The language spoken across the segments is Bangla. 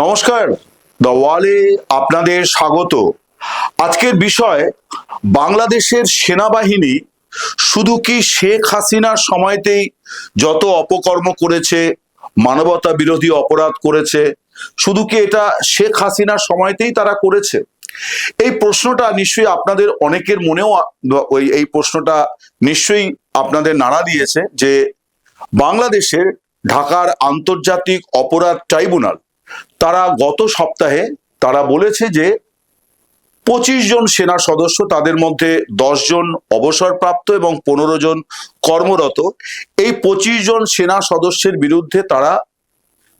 নমস্কার, দ্য ওয়ালে আপনাদের স্বাগত। আজকের বিষয়, বাংলাদেশের সেনাবাহিনী শুধু কি শেখ হাসিনার সময়তেই যত অপকর্ম করেছে, মানবতা বিরোধী অপরাধ করেছে, শুধু কি এটা শেখ হাসিনার সময়তেই তারা করেছে? এই প্রশ্নটা নিশ্চয়ই আপনাদের অনেকের মনেও ওই, এই প্রশ্নটা নিশ্চয়ই আপনাদের নাড়া দিয়েছে যে বাংলাদেশের ঢাকার আন্তর্জাতিক অপরাধ ট্রাইব্যুনাল তারা গত সপ্তাহে তারা বলেছে যে পঁচিশ জন সেনা সদস্য তাদের মধ্যে দশ জন অবসরপ্রাপ্ত এবং পনেরো জন কর্মরত। এই পঁচিশ জন সেনা সদস্যের বিরুদ্ধে তারা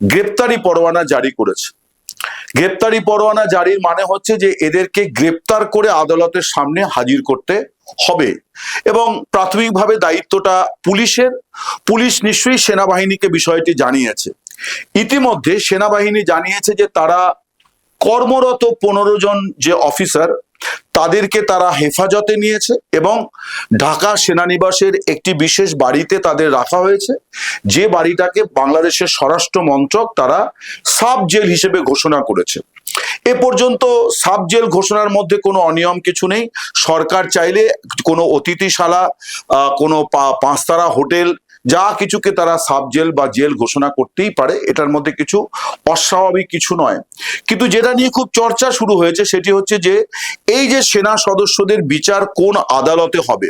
গ্রেপ্তারি পরোয়ানা জারি করেছে। গ্রেপ্তারি পরোয়ানা জারির মানে হচ্ছে যে এদেরকে গ্রেপ্তার করে আদালতের সামনে হাজির করতে হবে এবং প্রাথমিকভাবে দায়িত্বটা পুলিশের। পুলিশ নিশ্চয়ই সেনাবাহিনীকে বিষয়টি জানিয়েছে। ইতিমধ্যে সেনাবাহিনী জানিয়েছে যে তারা কর্মরত পনেরো জন যে অফিসার, তাদেরকে তারা হেফাজতে নিয়েছে এবং ঢাকা সেনানিবাসের একটি বিশেষ বাড়িতে তাদের রাখা হয়েছে। যে বাড়িটাকে বাংলাদেশের স্বরাষ্ট্র মন্ত্রক তারা সাব জেল হিসেবে ঘোষণা করেছে। এ পর্যন্ত সাব জেল ঘোষণার মধ্যে কোনো অনিয়ম কিছু নেই। সরকার চাইলে কোনো অতিথিশালা কোনো পাঁচতারা হোটেল যা কিছুকে তারা সাব জেল বা জেল ঘোষণা করতেই পারে, এটার মধ্যে কিছু অস্বাভাবিক কিছু নয়। কিন্তু যেটা নিয়ে খুব চর্চা শুরু হয়েছে সেটি হচ্ছে যে, এই যে সেনা সদস্যদের বিচার কোন আদালতে হবে?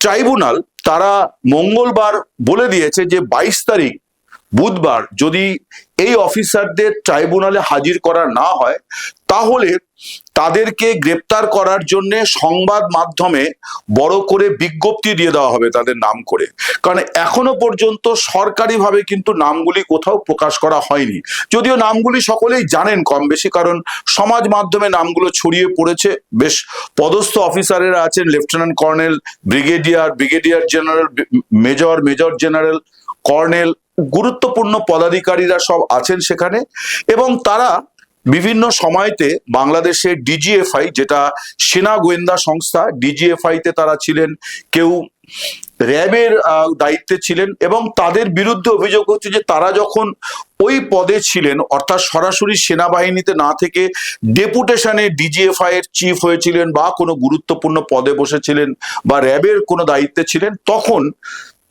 ট্রাইব্যুনাল তারা মঙ্গলবার বলে দিয়েছে যে বাইশ তারিখ বুধবার যদি এই অফিসারদের ট্রাইব্যুনালে হাজির করা না হয়, তাহলে তাদেরকে গ্রেপ্তার করার জন্য সংবাদ মাধ্যমে বড় করে বিজ্ঞপ্তি দিয়ে দেওয়া হবে তাদের নাম করে। কারণ এখনও পর্যন্ত সরকারিভাবে কিন্তু নামগুলি কোথাও প্রকাশ করা হয়নি। যদিও নামগুলি সকলেই জানেন কম বেশি, কারণ সমাজ মাধ্যমে নামগুলো ছড়িয়ে পড়েছে। বেশ পদস্থ অফিসারেরা আছেন, lieutenant colonel, brigadier brigadier general, major major general, colonel গুরুত্বপূর্ণ পদাধিকারীরা সব আছেন সেখানে এবং তারা বিভিন্ন সময়তে বাংলাদেশের ডিজিএফআই যেটা সেনা গোয়েন্দা সংস্থা ডিজিএফআই তে তারা ছিলেন, কেউ র্যাবের দায়িত্বে ছিলেন এবং তাদের বিরুদ্ধে অভিযোগ হচ্ছে যে তারা যখন ওই পদে ছিলেন, অর্থাৎ সরাসরি সেনাবাহিনীতে না থেকে ডেপুটেশনে ডিজিএফআই এর চিফ হয়েছিলেন বা কোনো গুরুত্বপূর্ণ পদে বসেছিলেন বা র্যাবের কোনো দায়িত্বে ছিলেন, তখন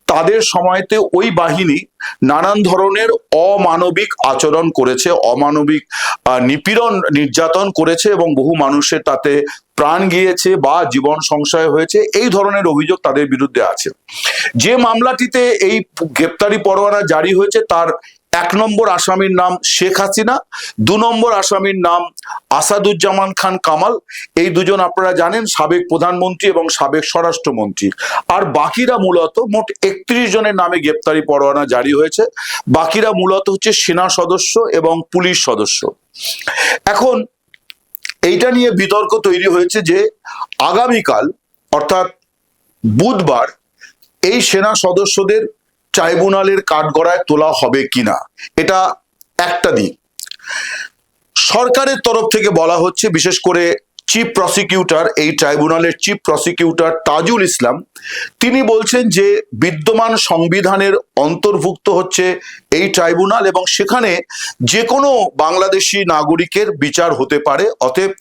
তাদের সময়তে ওই বাহিনী নানান ধরনের অমানবিক আচরণ করেছে, অমানবিক নিপীড়ন নির্যাতন করেছে এবং বহু মানুষের তাতে প্রাণ গিয়েছে বা জীবন সংশয় হয়েছে। এই ধরনের অভিযোগ তাদের বিরুদ্ধে আছে। যে মামলাটিতে এই গ্রেপ্তারি পরোয়ানা জারি হয়েছে তার এক নম্বর আসামির নাম শেখ হাসিনা, দু নম্বর আসামির নাম আসাদুজ্জামান খান কামাল। এই দুজন আপনারা জানেন, সাবেক প্রধানমন্ত্রী এবং সাবেক স্বরাষ্ট্রমন্ত্রী। আর বাকিরা মূলত মোট একত্রিশ জনের নামে গ্রেপ্তারি পরোয়ানা জারি হয়েছে। বাকিরা মূলত হচ্ছে সেনা সদস্য এবং পুলিশ সদস্য। এখন এইটা নিয়ে বিতর্ক তৈরি হয়েছে যে আগামীকাল, অর্থাৎ বুধবার, এই সেনা সদস্যদের ট্রাইব্যুনালের কাঠগড়ায় তোলা হবে কিনা, এটা একটা দিক। সরকারের তরফ থেকে বলা হচ্ছে, বিশেষ করে চিফ প্রসিকিউটর এই ট্রাইব্যুনালের চিফ প্রসিকিউটর তাজুল ইসলাম, তিনি বলছেন যে বিদ্যমান সংবিধানের অন্তর্ভুক্ত হচ্ছে এই ট্রাইব্যুনাল এবং সেখানে যে কোনো বাংলাদেশি নাগরিকের বিচার হতে পারে। অতএব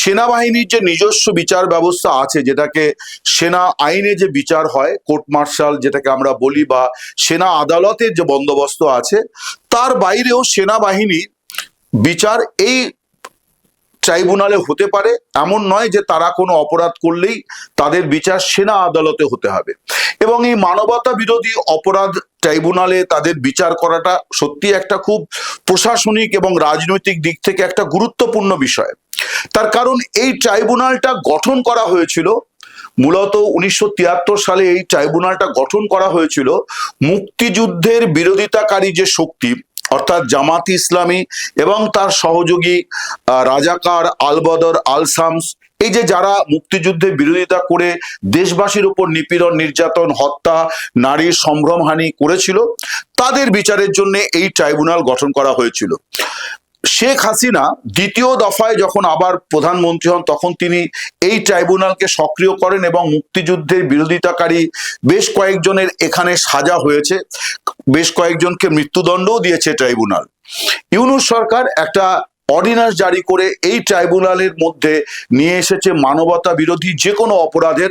সেনাবাহিনীর যে নিজস্ব বিচার ব্যবস্থা আছে, যেটাকে সেনা আইনে যে বিচার হয় কোর্ট মার্শাল যেটাকে আমরা বলি বা সেনা আদালতের যে বন্দোবস্ত আছে, তার বাইরেও সেনাবাহিনী বিচার এই ট্রাইব্যুনালে হতে পারে, এমন নয় যে তারা কোনো অপরাধ করলেই তাদের বিচার সেনা আদালতে হতে হবে। এবং এই মানবতা বিরোধী অপরাধ ট্রাইব্যুনালে তাদের বিচার করাটা সত্যি একটা খুব প্রশাসনিক এবং রাজনৈতিক দিক থেকে একটা গুরুত্বপূর্ণ বিষয়। তার কারণ এই ট্রাইব্যুনালটা গঠন করা হয়েছিল, মূলত উনিশশো তিয়াত্তর সালে এই ট্রাইব্যুনালটা গঠন করা হয়েছিল মুক্তিযুদ্ধের বিরোধিতাকারী যে শক্তি অর্থাৎ জামাত ইসলামী এবং তার সহযোগী রাজাকার আলবদর আল সামস এই যে যারা মুক্তিযুদ্ধে বিরোধিতা করে দেশবাসীর উপর নিপীড়ন, নির্যাতন, হত্যা নারীর সম্ভ্রমহানি করেছিল, তাদের বিচারের জন্য এই ট্রাইব্যুনাল গঠন করা হয়েছিল। শেখ হাসিনা দ্বিতীয় দফায় যখন আবার প্রধানমন্ত্রী হন, তখন তিনি এই ট্রাইব্যুনালকে সক্রিয় করেন এবং মুক্তিযুদ্ধের বিরোধিতাকারী বেশ কয়েকজনের এখানে সাজা হয়েছে। বেশ কয়েকজনকে মৃত্যুদণ্ডও দিয়েছে ট্রাইব্যুনাল। ইউনুস সরকার একটা অর্ডিন্যান্স জারি করে এই ট্রাইব্যুনালের মধ্যে নিয়ে এসেছে মানবতা বিরোধী যে কোনো অপরাধের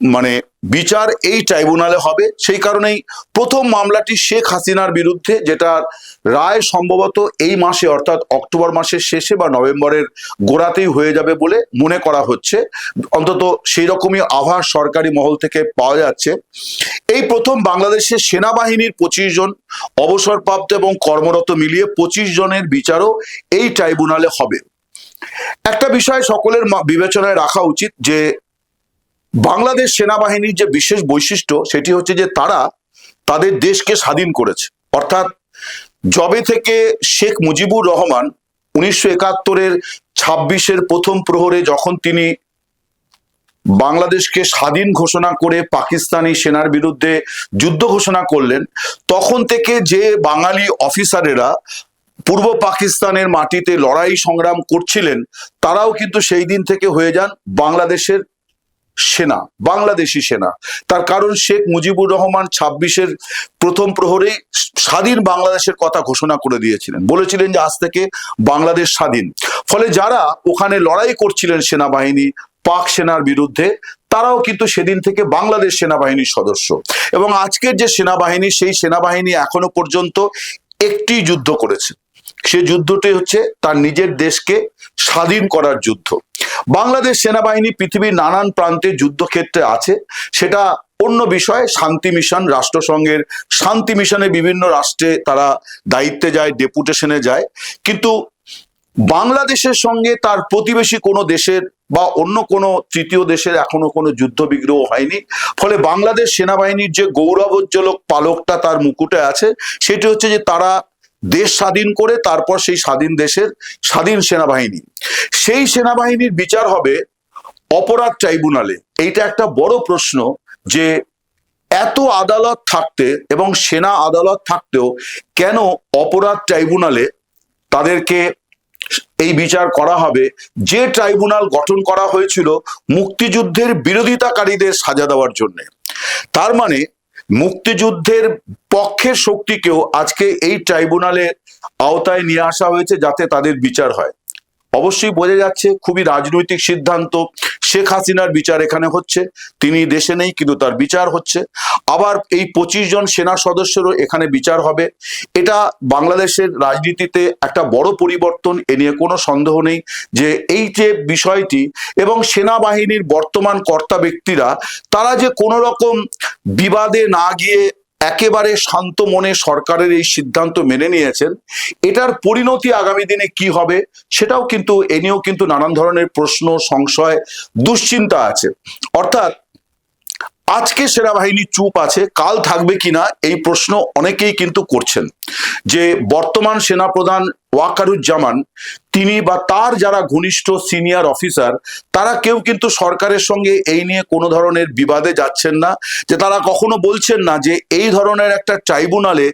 মানে বিচার এই ট্রাইব্যুনালে হবে। সেই কারণেই প্রথম মামলাটি শেখ হাসিনার বিরুদ্ধে, যেটা রায় সম্ভবত এই মাসে, অর্থাৎ অক্টোবর মাসের শেষে বা নভেম্বরের গোড়াতেই হয়ে যাবে বলে মনে করা হচ্ছে। অন্তত সেই রকমই আভাস সরকারি মহল থেকে পাওয়া যাচ্ছে। এই প্রথম বাংলাদেশের সেনাবাহিনীর পঁচিশ জন, অবসরপ্রাপ্ত এবং কর্মরত মিলিয়ে পঁচিশ জনের বিচারও এই ট্রাইব্যুনালে হবে। একটা বিষয় সকলের বিবেচনায় রাখা উচিত যে বাংলাদেশ সেনাবাহিনীর যে বিশেষ বৈশিষ্ট্য, সেটি হচ্ছে যে তারা তাদের দেশকে স্বাধীন করেছে। অর্থাৎ জবে থেকে শেখ মুজিবুর রহমান উনিশশো একাত্তরের ছাব্বিশের প্রথম প্রহরে যখন তিনি বাংলাদেশকে স্বাধীন ঘোষণা করে পাকিস্তানি সেনার বিরুদ্ধে যুদ্ধ ঘোষণা করলেন, তখন থেকে যে বাঙালি অফিসারেরা পূর্ব পাকিস্তানের মাটিতে লড়াই সংগ্রাম করছিলেন, তারাও কিন্তু সেই দিন থেকে হয়ে যান বাংলাদেশের সেনা, বাংলাদেশি সেনা। তার কারণ শেখ মুজিবুর রহমান ছাব্বিশের প্রথম প্রহরেই স্বাধীন বাংলাদেশের কথা ঘোষণা করে দিয়েছিলেন। বলেছিলেন যে, আজ থেকে বাংলাদেশ স্বাধীন। ফলে যারা ওখানে লড়াই করছিলেন সেনাবাহিনী, পাক সেনার বিরুদ্ধে, তারাও কিন্তু সেদিন থেকে বাংলাদেশ সেনাবাহিনীর সদস্য। এবং আজকের যে সেনাবাহিনী, সেই সেনাবাহিনী এখনও পর্যন্ত একটি যুদ্ধ করেছে। সে যুদ্ধটি হচ্ছে তার নিজের দেশকে স্বাধীন করার যুদ্ধ। বাংলাদেশ সেনাবাহিনী পৃথিবীর নানান প্রান্তে যুদ্ধক্ষেত্রে আছে। সেটা অন্য বিষয়, শান্তি মিশন, রাষ্ট্রসংঘের শান্তি মিশনে বিভিন্ন রাষ্ট্রে তারা দায়িত্বে যায়, ডেপুটেশনে যায়। কিন্তু বাংলাদেশের সঙ্গে তার প্রতিবেশী কোনো দেশের বা অন্য কোনো তৃতীয় দেশের এখনও কোনো যুদ্ধ বিগ্রহ হয়নি। ফলে বাংলাদেশ সেনাবাহিনীর যে গৌরবোজ্জ্বলক পালকটা তার মুকুটে আছে, সেটি হচ্ছে যে তারা দেশ স্বাধীন করে তারপর সেই স্বাধীন দেশের স্বাধীন সেনাবাহিনী। সেই সেনাবাহিনীর বিচার হবে অপরাধ ট্রাইব্যুনালে। এইটা একটা বড় প্রশ্ন যে এত আদালত থাকতে এবং সেনা আদালত থাকতেও কেন অপরাধ ট্রাইব্যুনালে তাদেরকে এই বিচার করা হবে? যে ট্রাইব্যুনাল গঠন করা হয়েছিল মুক্তিযুদ্ধের বিরোধিতাকারীদের সাজা দেওয়ার জন্য। তার মানে মুক্তিযুদ্ধের পক্ষের শক্তিকেও আজকে এই ট্রাইব্যুনালের আওতায় নিয়ে আসা হয়েছে যাতে তাদের বিচার হয়। অবশ্যই বোঝা যাচ্ছে খুবই রাজনৈতিক সিদ্ধান্ত। শেখ হাসিনার বিচার এখানে হচ্ছে। তিনি দেশে নেই, কিন্তু তার বিচার হচ্ছে। আবার এই পঁচিশ জন সেনা সদস্যরও এখানে বিচার হবে। এটা বাংলাদেশের রাজনীতিতে একটা বড় পরিবর্তন, এ নিয়ে কোনো সন্দেহ নেই যে এই যে বিষয়টি এবং সেনাবাহিনীর বর্তমান কর্তা ব্যক্তিরা, তারা যে কোনো রকম বিবাদে না গিয়ে একেবারে শান্ত মনে সরকারের এই সিদ্ধান্ত মেনে নিয়েছেন। এটার পরিণতি আগামী দিনে কি হবে সেটাও কিন্তু, এ নিয়েও কিন্তু নানান ধরনের প্রশ্ন, সংশয়, দুশ্চিন্তা আছে। অর্থাৎ আজকে সেনাবাহিনী চুপ আছে, কাল থাকবে কিনা এই প্রশ্ন অনেকেই কিন্তু করছেন। যে বর্তমান সেনাপ্রধান ওয়াকারুজ্জামান, তিনি বা তার যারা ঘনিষ্ঠ সিনিয়র অফিসার, তারা কেউ কিন্তু সরকারের সঙ্গে এই নিয়ে কোনো ধরনের বিবাদে যাচ্ছেন না, যে তারা কখনো বলছেন না যে এই ধরনের একটা ট্রাইব্যুনালে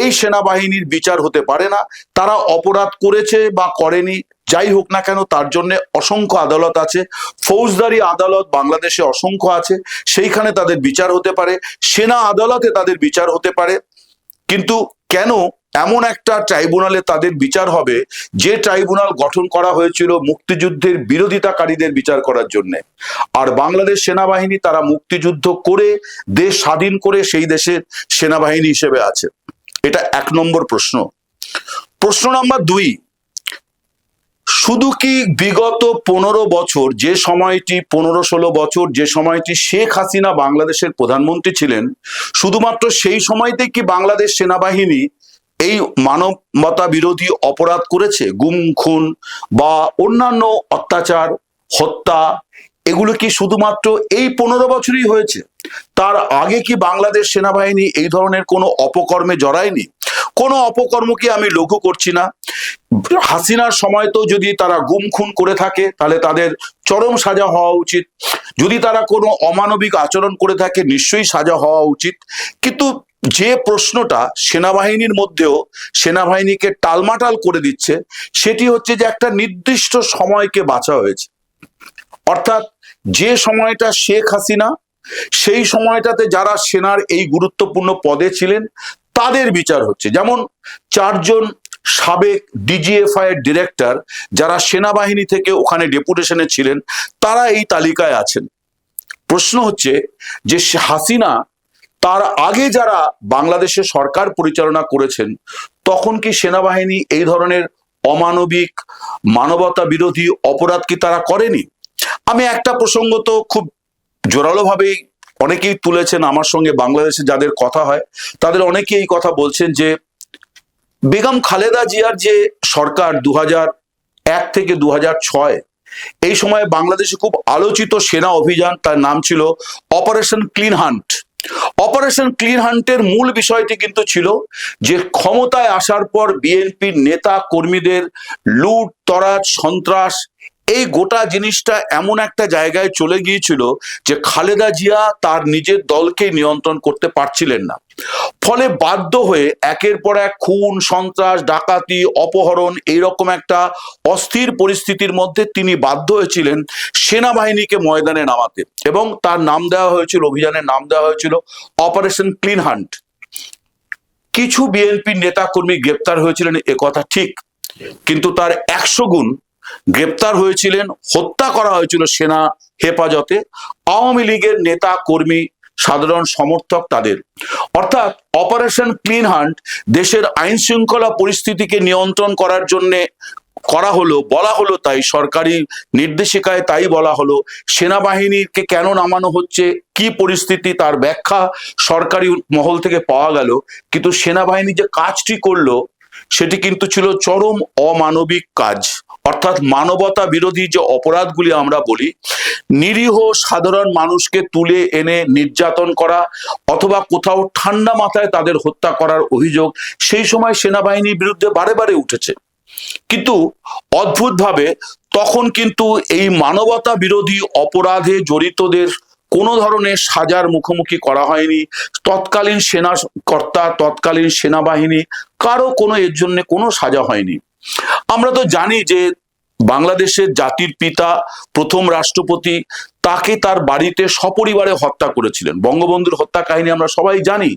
এই সেনাবাহিনীর বিচার হতে পারে না, তারা অপরাধ করেছে বা করেনি, যাই হোক না কেন তার জন্য অসংখ্য আদালত আছে, ফৌজদারি আদালত বাংলাদেশে অসংখ্য আছে, সেইখানে তাদের বিচার হতে পারে, সেনা আদালতে তাদের বিচার হতে পারে, কিন্তু কেন এমন একটা ট্রাইব্যুনালে তাদের বিচার হবে, যে ট্রাইব্যুনাল গঠন করা হয়েছিল মুক্তিযুদ্ধের বিরোধিতাকারীদের বিচার করার জন্য। আর বাংলাদেশ সেনাবাহিনী তারা মুক্তিযুদ্ধ করে, দেশ স্বাধীন করে সেই দেশের সেনাবাহিনী হিসেবে আছে। এটা এক নম্বর প্রশ্ন। প্রশ্ন নাম্বার দুই, শুধু কি বিগত পনেরো বছর, যে সময়টি পনেরো ষোলো বছর, যে সময়টি শেখ হাসিনা বাংলাদেশের প্রধানমন্ত্রী ছিলেন, শুধুমাত্র সেই সময়তে কি বাংলাদেশ সেনাবাহিনী এই মানবতা বিরোধী অপরাধ করেছে, গুম, খুন বা অন্যান্য অত্যাচার, হত্যা, এগুলো কি শুধুমাত্র এই পনেরো বছরই হয়েছে? তার আগে কি বাংলাদেশ সেনাবাহিনী এই ধরনের কোনো অপকর্মে জড়ায়নি? কোনো অপকর্মকে আমি লঘু করছি না। হাসিনার সময় তো যদি তারা গুম, খুন করে থাকে, তাহলে তাদের চরম সাজা হওয়া উচিত। যদি তারা কোনো অমানবিক আচরণ করে থাকে, নিশ্চয়ই সাজা হওয়া উচিত। কিন্তু যে প্রশ্নটা সেনাবাহিনীর মধ্যেও সেনাবাহিনীকে টালমাটাল করে দিচ্ছে, সেটি হচ্ছে যে একটা নির্দিষ্ট সময়কে বাঁচা হয়েছে। অর্থাৎ যে সময়টা শেখ হাসিনা, সেই সময়টাতে যারা সেনার এই গুরুত্বপূর্ণ পদে ছিলেন, তাদের বিচার হচ্ছে। যেমন চারজন সাবেক ডিজিএফআই এর ডিরেক্টর যারা সেনাবাহিনী থেকে ওখানে ডেপুটেশনে ছিলেন, তারা এই তালিকায় আছেন। প্রশ্ন হচ্ছে যে হাসিনা তার আগে যারা বাংলাদেশে সরকার পরিচালনা করেছেন, তখন কি সেনাবাহিনী এই ধরনের অমানবিক মানবতা বিরোধী অপরাধ কি তারা করেনি? আমি একটা প্রসঙ্গ তো খুব জোরালোভাবেই অনেকেই তুলেছেন, আমার সঙ্গে বাংলাদেশে যাদের কথা হয়, তাদের অনেকেই এই কথা বলছেন যে বেগম খালেদা জিয়ার যে সরকার দু এক থেকে দু ছয়, এই সময় বাংলাদেশে খুব আলোচিত সেনা অভিযান, তার নাম ছিল operation clean hunt operation clean হান্টের মূল বিষয়টি কিন্তু ছিল যে ক্ষমতায় আসার পর বিএনপির নেতা কর্মীদের লুট, তরাজ, সন্ত্রাস এই গোটা জিনিসটা এমন একটা জায়গায় চলে গিয়েছিল যে খালেদা জিয়া তার নিজের দলকে নিয়ন্ত্রণ করতে পারছিলেন না। ফলে বাধ্য হয়ে একের পর এক খুন, সন্ত্রাস, ডাকাতি, অপহরণ এইরকম একটা অস্থির পরিস্থিতির মধ্যে তিনি বাধ্য হয়েছিলেন সেনাবাহিনীকে ময়দানে নামাতে এবং তার নাম দেওয়া হয়েছিল, অভিযানের নাম দেওয়া হয়েছিল অপারেশন ক্লিন হান্ট। কিছু বিএনপির নেতাকর্মী গ্রেপ্তার হয়েছিলেন কথা ঠিক। কিন্তু তার একশো গুণ গ্রেপ্তার হয়েছিলেন, হত্যা করা হয়েছিল সেনা হেফাজতে। আওয়ামী লীগের নেতা, কর্মী, সাধারণ সমর্থক তাদের। অর্থাৎ অপারেশন ক্লিন হান্ট দেশের আইন শৃঙ্খলা পরিস্থিতিকে নিয়ন্ত্রণ করার জন্য করা হলো, বলা হলো তাই সরকারি নির্দেশিকায় তাই বলা হলো। সেনাবাহিনীকে কেন নামানো হচ্ছে, কি পরিস্থিতি, তার ব্যাখ্যা সরকারি মহল থেকে পাওয়া গেল। কিন্তু সেনাবাহিনী যে কাজটি করল, সেটি কিন্তু ছিল চরম অমানবিক কাজ। অর্থাৎ মানবতা বিরোধী যে অপরাধগুলি আমরা বলি, নিরীহ সাধারণ মানুষকে তুলে এনে নির্যাতন করা অথবা কোথাও ঠান্ডা মাথায় তাদের হত্যা করার অভিযোগ, সেই সময় সেনাবাহিনীর বিরুদ্ধে বারে বারে উঠেছে। কিন্তু অদ্ভুতভাবে তখন কিন্তু এই মানবতা বিরোধী অপরাধে জড়িতদের কোনো ধরনের সাজার মুখোমুখি করা হয়নি। তৎকালীন সেনা কর্তা, তৎকালীন সেনাবাহিনী, কারও কোনো এর জন্য কোনো সাজা হয়নি। আমরা তো জানি যে বাংলাদেশের জাতির পিতা প্রথম রাষ্ট্রপতি, তাকে তার বাড়িতে সপরিবারে হত্যা করেছিলেন। বঙ্গবন্ধুর হত্যা কাহিনী আমরা সবাই জানি,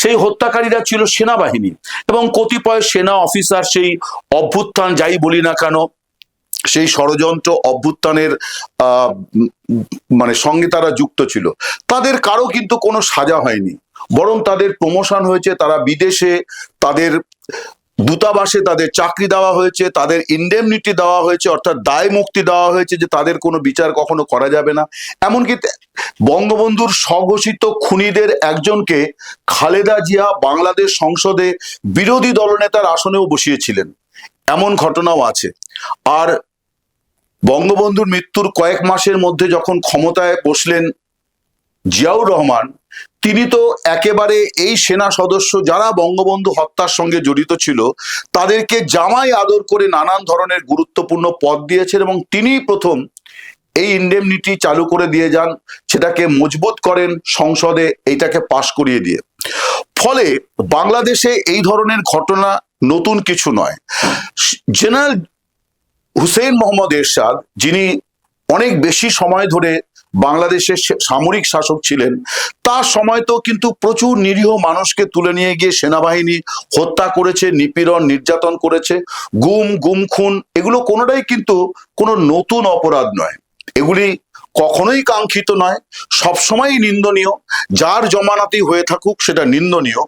সেই হত্যাকারীরা ছিল সেনাবাহিনী এবং কতিপয় সেনা অফিসার সেই অভ্যুত্থান, যাই বলি না কেন, সেই ষড়যন্ত্র অভ্যুত্থানের মানে সঙ্গে তারা যুক্ত ছিল। তাদের কারও কিন্তু কোনো সাজা হয়নি। বরং তাদের প্রমোশন হয়েছে, তারা বিদেশে তাদের দূতাবাসে তাদের চাকরি দেওয়া হয়েছে, তাদের ইন্ডেমনিটি দেওয়া হয়েছে, অর্থাৎ দায় মুক্তি দেওয়া হয়েছে যে তাদের কোনো বিচার কখনো করা যাবে না। এমনকি বঙ্গবন্ধুর স্বঘোষিত খুনিদের একজনকে খালেদা জিয়া বাংলাদেশ সংসদে বিরোধী দলনেতার আসনেও বসিয়েছিলেন। এমন ঘটনাও আছে। আর বঙ্গবন্ধুর মৃত্যুর কয়েক মাসের মধ্যে যখন ক্ষমতায় বসলেন জিয়াউর রহমান তিনি তো একেবারে এই সেনা সদস্য যারা বঙ্গবন্ধু হত্যার সঙ্গে জড়িত ছিল, তাদেরকে জামাই আদর করে নানান ধরনের গুরুত্বপূর্ণ পদ দিয়েছেন এবং তিনিই প্রথম এই ইন্ডেমনিটি চালু করে দিয়ে যান, সেটাকে মজবুত করেন সংসদে, এইটাকে পাশ করিয়ে দিয়ে। ফলে বাংলাদেশে এই ধরনের ঘটনা নতুন কিছু নয়। জেনারেল হুসেইন মোহাম্মদ এরশাদ, যিনি অনেক বেশি সময় ধরে বাংলাদেশের সামরিক শাসক ছিলেন। তার সময় তো কিন্তু প্রচুর নিরীহ মানুষকে তুলে নিয়ে গিয়ে সেনাবাহিনী হত্যা করেছে, নিপীড়ন, নির্যাতন করেছে, গুম গুম খুন এগুলো কোনোটাই কিন্তু কোনো নতুন অপরাধ নয়। এগুলি কখনোই কাঙ্ক্ষিত নয়, সবসময়ই নিন্দনীয়। যার জমানাতেই হয়ে থাকুক সেটা নিন্দনীয়।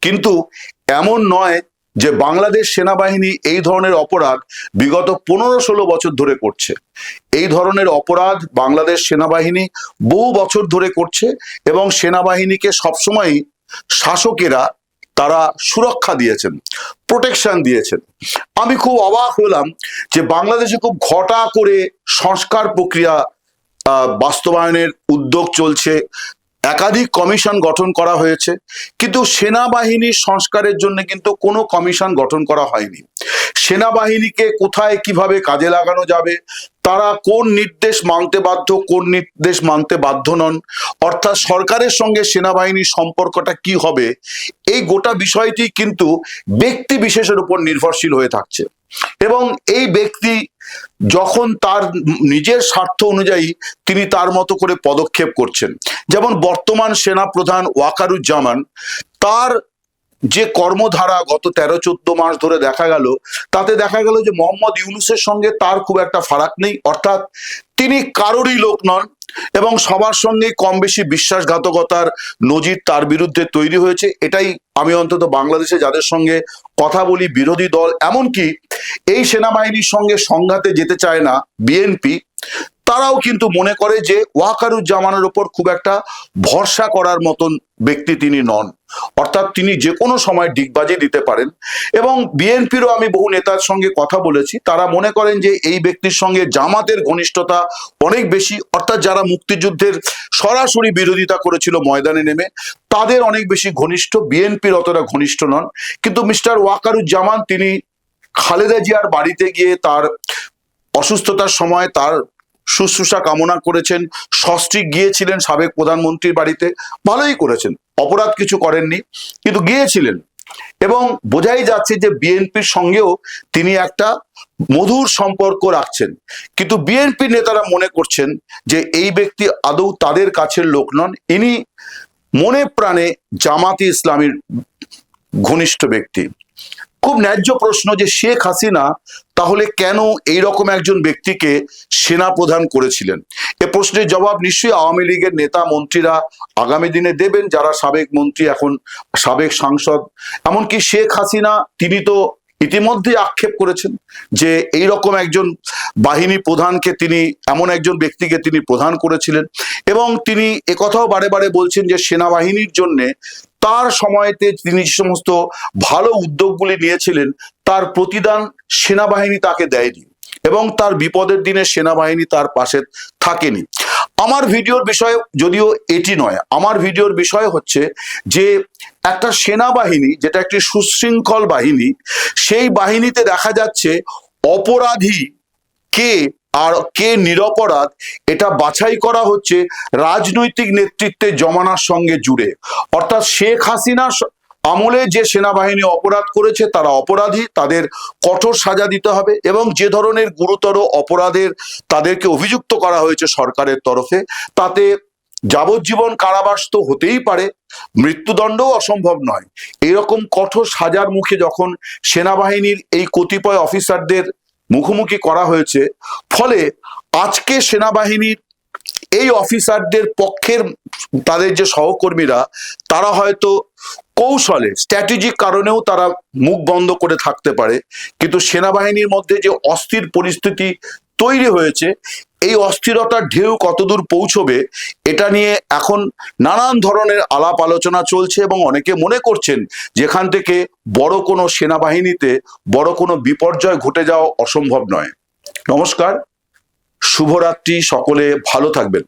কিন্তু এমন নয় যে বাংলাদেশ সেনাবাহিনী এই ধরনের অপরাধ বিগত পনেরো ষোলো বছর ধরে করছে। এই ধরনের অপরাধ বাংলাদেশ সেনাবাহিনী বহু বছর ধরে করছে এবং সেনাবাহিনীকে সবসময় শাসকেরা তারা সুরক্ষা দিয়েছেন প্রোটেকশন দিয়েছেন। আমি খুব অবাক হলাম যে বাংলাদেশে খুব ঘটা করে সংস্কার প্রক্রিয়া বাস্তবায়নের উদ্যোগ চলছে। একাধিক কমিশন গঠন করা হয়েছে, কিন্তু সেনাবাহিনীর সংস্কারের জন্য কিন্তু কোনো কমিশন গঠন করা হয়নি। সেনাবাহিনীকে কোথায় কীভাবে কাজে লাগানো যাবে, তারা কোন নির্দেশ মানতে বাধ্য, কোন নির্দেশ মানতে বাধ্য নন, অর্থাৎ সরকারের সঙ্গে সেনাবাহিনীর সম্পর্কটা কি হবে, এই গোটা বিষয়টি কিন্তু ব্যক্তি বিশেষের উপর নির্ভরশীল হয়ে থাকছে। এবং এই ব্যক্তি যখন তার নিজের স্বার্থ অনুযায়ী তিনি তার মতো করে পদক্ষেপ করছেন। যেমন বর্তমান সেনা প্রধান ওয়াকারুজ্জামান, তার যে কর্মধারা গত তেরো, চোদ্দ মাস ধরে দেখা গেল, তাতে দেখা গেল যে মোহাম্মদ ইউনুসের সঙ্গে তার খুব একটা ফারাক নেই। অর্থাৎ তিনি কারোরই লোক নন এবং সবার সঙ্গে কম বেশি বিশ্বাসঘাতকতার নজির তার বিরুদ্ধে তৈরি হয়েছে। এটাই আমি অন্তত বাংলাদেশে যাদের সঙ্গে কথা বলি, বিরোধী দল, এমনকি এই সেনাবাহিনীর সঙ্গে সংঘাতে যেতে চায় না বিএনপি তারাও কিন্তু মনে করে যে ওয়াকারুজ্জামানের ওপর খুব একটা ভরসা করার মতন ব্যক্তি তিনি নন। অর্থাৎ তিনি যে কোনো সময় ডিগবাজি দিতে পারেন। এবং বিএনপিরও আমি বহু নেতার সঙ্গে কথা বলেছি, তারা মনে করেন যে এই ব্যক্তির সঙ্গে জামাতের ঘনিষ্ঠতা অনেক বেশি। অর্থাৎ যারা মুক্তিযুদ্ধের সরাসরি বিরোধিতা করেছিল ময়দানে নেমে, তাদের অনেক বেশি ঘনিষ্ঠ, বিএনপির অতটা ঘনিষ্ঠ নন। কিন্তু মিস্টার ওয়াকারুজ্জামান, তিনি খালেদা জিয়ার বাড়িতে গিয়ে তার অসুস্থতার সময়, তার শুশ্রূষা কামনা করেছেন সস্ত্রীক গিয়েছিলেন সাবেক প্রধানমন্ত্রীর বাড়িতে, ভালোই করেছেন, অপরাধ কিছু করেননি, কিন্তু গিয়েছিলেন। এবং বোঝাই যাচ্ছে যে বিএনপির সঙ্গেও তিনি একটা মধুর সম্পর্ক রাখছেন। কিন্তু বিএনপি নেতারা মনে করছেন যে এই ব্যক্তি আদৌ তাদের কাছের লোক নন, ইনি মনে প্রাণে জামাতি ইসলামীর ঘনিষ্ঠ ব্যক্তি। খুব ন্যায্য প্রশ্ন যে শেখ হাসিনা তাহলে কেন এই রকম একজন ব্যক্তিকে সেনা প্রধান করেছিলেন? এ প্রশ্নের জবাব নিশ্চয়ই আওয়ামী লীগের নেতা মন্ত্রীরা আগামী দিনে দেবেন, যারা সাবেক মন্ত্রী এখন সাবেক সাংসদ। এমনকি শেখ হাসিনা, তিনি তো ইতিমধ্যেই আক্ষেপ করেছেন যে এই রকম একজন বাহিনী প্রধানকে তিনি, এমন একজন ব্যক্তিকে তিনি প্রধান করেছিলেন। এবং তিনি একথাও বারে বারে বলছেন যে সেনাবাহিনীর জন্যে তার সময়তে তিনি যে সমস্ত ভালো উদ্যোগগুলি নিয়েছিলেন, তার প্রতিদান সেনাবাহিনী তাকে দেয়নি এবং তার বিপদের দিনে সেনাবাহিনী তার পাশে থাকেনি। আমার ভিডিওর বিষয় যদিও এটি নয়, আমার ভিডিওর বিষয় হচ্ছে যে একটা সেনাবাহিনী, যেটা একটি সুশৃঙ্খল বাহিনী, সেই বাহিনীতে দেখা যাচ্ছে অপরাধী কে আর কে নিরপরাধ, এটা বাছাই করা হচ্ছে রাজনৈতিক নেতৃত্বে জমানার সঙ্গে জুড়ে। অর্থাৎ শেখ হাসিনা আমলে যে সেনাবাহিনী অপরাধ করেছে, তারা অপরাধী, তাদের কঠোর সাজা দিতে হবে এবং যে ধরনের গুরুতর অপরাধের তাদেরকে অভিযুক্ত করা হয়েছে সরকারের তরফে, তাতে যাবজ্জীবন কারাবাস তো হতেই পারে, মৃত্যুদণ্ডও অসম্ভব নয়। এরকম কঠোর সাজার মুখে যখন সেনাবাহিনীর এই কতিপয় অফিসারদের মুখোমুখি করা হয়েছে। ফলে আজকে সেনাবাহিনীর এই অফিসারদের পক্ষের তাদের যে সহকর্মীরা, তারা হয়তো কৌশলে, স্ট্র্যাটেজিক কারণেও তারা মুখ বন্ধ করে থাকতে পারে। কিন্তু সেনাবাহিনীর মধ্যে যে অস্থির পরিস্থিতি তৈরি হয়েছে এই অস্থিরতার ঢেউ কতদূর পৌঁছবে, এটা নিয়ে এখন নানান ধরনের আলাপ আলোচনা চলছে এবং অনেকে মনে করছেন যেখান থেকে বড় কোনো সেনাবাহিনীতে বড় কোনো বিপর্যয় ঘটে যাওয়া অসম্ভব নয়। নমস্কার, শুভরাত্রি, সকলে ভালো থাকবেন।